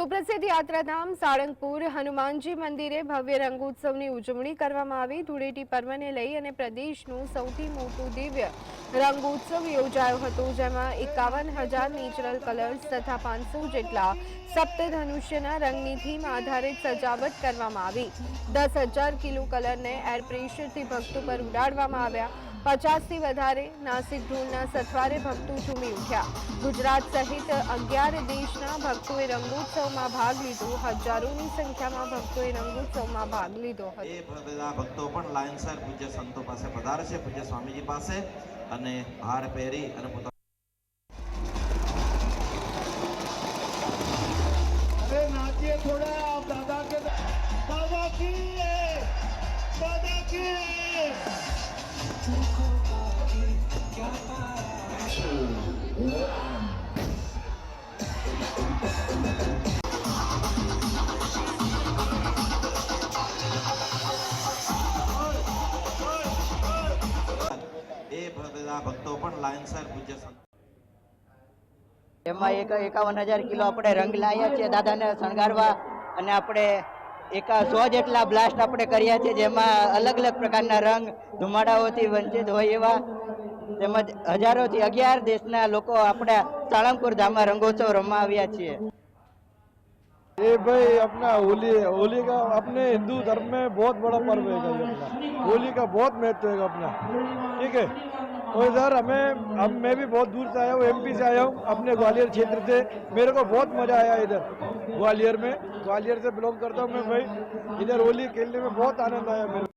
સુપ્રસિદ્ધ યાત્રાધામ સાળંગપુર હનુમાનજી મંદિરે ભવ્ય રંગોત્સવની ઉજવણી કરવામાં આવી. ધૂળેટી પર્વને લઈ અને પ્રદેશનું સૌથી મોટું દિવ્ય રંગોત્સવ યોજાયો હતો, જેમાં એકાવન હજાર નેચરલ કલર્સ તથા પાંચસો જેટલા સપ્તધનુષ્યના રંગની થીમ આધારિત સજાવટ કરવામાં આવી. દસ હજાર કિલો કલરને એર પ્રેશરથી ભક્તો પર ઉડાડવામાં આવ્યા. પચાસથી વધારે નાસિક ઢોલના સથવારે ભક્તો ઝૂમી ઉઠ્યા. ગુજરાત સહિત અગિયાર દેશના ભક્તોએ રંગોત્સવમાં ભાગ લીધો. હજારોની સંખ્યામાં ભક્તોએ રંગોત્સવમાં ભાગ લીધો હતો. એ બધા ભક્તો પણ લાયન્સર પૂજ્ય સંતો પાસે પધારશે પૂજ્ય સ્વામીજી પાસે અને હાર પહેરી અને પોતાના થોડા દાદા કે દાદા કી દાદા કી ભક્તો પણ લાઇનસર પૂજ્ય સંતો. એમાં એક એકાવન હજાર કિલો આપણે રંગ લાવ્યા છે દાદાને શણગારવા અને આપણે એકા સો જેટલા બ્લાસ્ટ આપણે કર્યા છે જેમાં અલગ અલગ પ્રકારના રંગ ધુમાડાઓથી વંચિત હોય એવા તેમજ હજારોથી અગિયાર દેશના લોકો આપણે સાળંગપુર ધામમાં રંગોત્સવ રમવા આવ્યા છીએ ये भाई अपना होली है होली का अपने हिंदू धर्म में बहुत बड़ा पर्व है ये अपना होली का बहुत महत्व है अपना ठीक है और सर, हमें, अब मैं भी बहुत दूर से आया हूँ एमपी से आया हूँ, अपने ग्वालियर क्षेत्र से। मेरे को बहुत मज़ा आया इधर, ग्वालियर में। ग्वालियर से बिलोंग करता हूँ मैं भाई। इधर होली खेलने में बहुत आनंद आया मेरे